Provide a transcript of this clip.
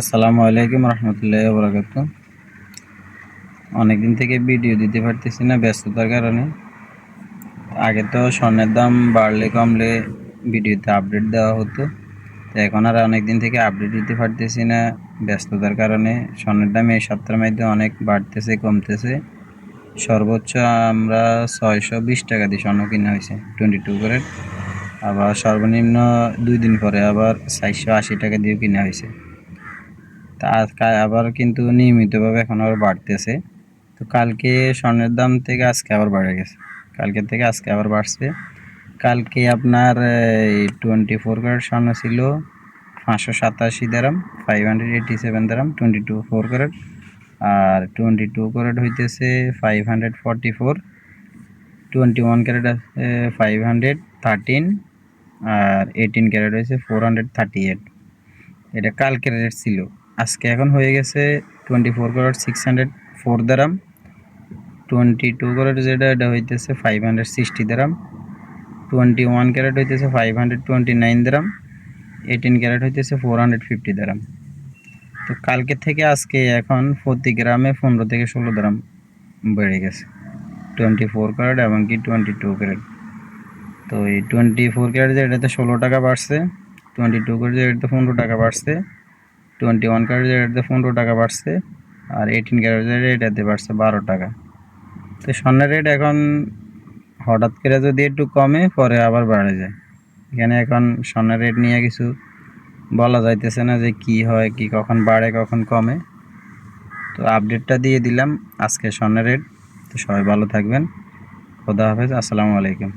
আসসালামু আলাইকুম রহমতুল্লাহ বরাকাত অনেকদিন থেকে ভিডিও দিতে পারতেছি না ব্যস্ততার কারণে। আগে তো স্বর্ণের দাম বাড়লে কমলে ভিডিওতে আপডেট দেওয়া হতো। তো এখন আর অনেকদিন থেকে আপডেট দিতে পারতেছি না ব্যস্ততার কারণে। স্বর্ণের দাম এই সপ্তাহের মধ্যে অনেক বাড়তেছে, কমতেছে। সর্বোচ্চ আমরা ছয়শো বিশ টাকা দিয়ে স্বর্ণ কিনা হয়েছে টোয়েন্টি টু করে আবার সর্বনিম্ন দুই দিন পরে আবার চারশো আশি টাকা দিয়ে কিনা হয়েছে। তা আজকে আবার কিন্তু নিয়মিতভাবে এখন আবার বাড়তেছে। তো কালকে স্বর্ণের দাম থেকে আজকে আবার বেড়ে গেছে। কালকে থেকে আজকে আবার বাড়ছে। কালকে আপনার টোয়েন্টি ফোর ক্যারেট স্বর্ণ ছিল পাঁচশো সাতাশি দারাম ফাইভ হান্ড্রেড এইটি সেভেন দারাম টোয়েন্টি টু ফোর ক্যারেট আর টোয়েন্টি টু ক্যারেট হইতেছে five hundred forty four twenty one carat আছে ফাইভ হান্ড্রেড থার্টিন আর এইটিন ক্যারেট হয়েছে ফোর হান্ড্রেড থার্টি এইট এটা কালকের রেট ছিল। আজকে এখন হয়ে গেছে twenty four carat six hundred four দারাম twenty two carat যেটা, এটা হইতেছে ফাইভ হান্ড্রেড সিক্সটি দারাম টোয়েন্টি ওয়ান ক্যারেট হইতেছে ফাইভ হান্ড্রেড টোয়েন্টি নাইন দারাম এইটিন ক্যারেট হইতেছে ফোর হান্ড্রেড ফিফটি দারাম। তো কালকে থেকে আজকে এখন প্রতি গ্রামে পনেরো থেকে ষোলো দারাম বেড়ে গেছে টোয়েন্টি ফোর ক্যারেট এমনকি টোয়েন্টি টু ক্যারেট তো এই টোয়েন্টি ফোর ক্যারেট যে এটাতে ষোলো টাকা বাড়ছে টোয়েন্টি টু ক্যারেট যে এটাতে পনেরো টাকা বাড়ছে টোয়েন্টি ওয়ান ক্যারেট যে এটাতে পনেরো টাকা বাড়ছে আর এইটিন ক্যারেট যে এটাতে বাড়ছে বারো টাকা। তো স্বর্ণের রেট এখন হঠাৎ করে যদি একটু কমে, পরে আবার বাড়ে যায়। এখানে এখন স্বর্ণের রেট নিয়ে কিছু বলা যাইতেছে না যে কি হয়, কি কখন বাড়ে, কখন কমে। তো আপডেটটা দিয়ে দিলাম আজকে স্বর্ণের রেট। তো সবাই ভালো থাকবেন। খোদা হাফেজ, আসসালামু আলাইকুম।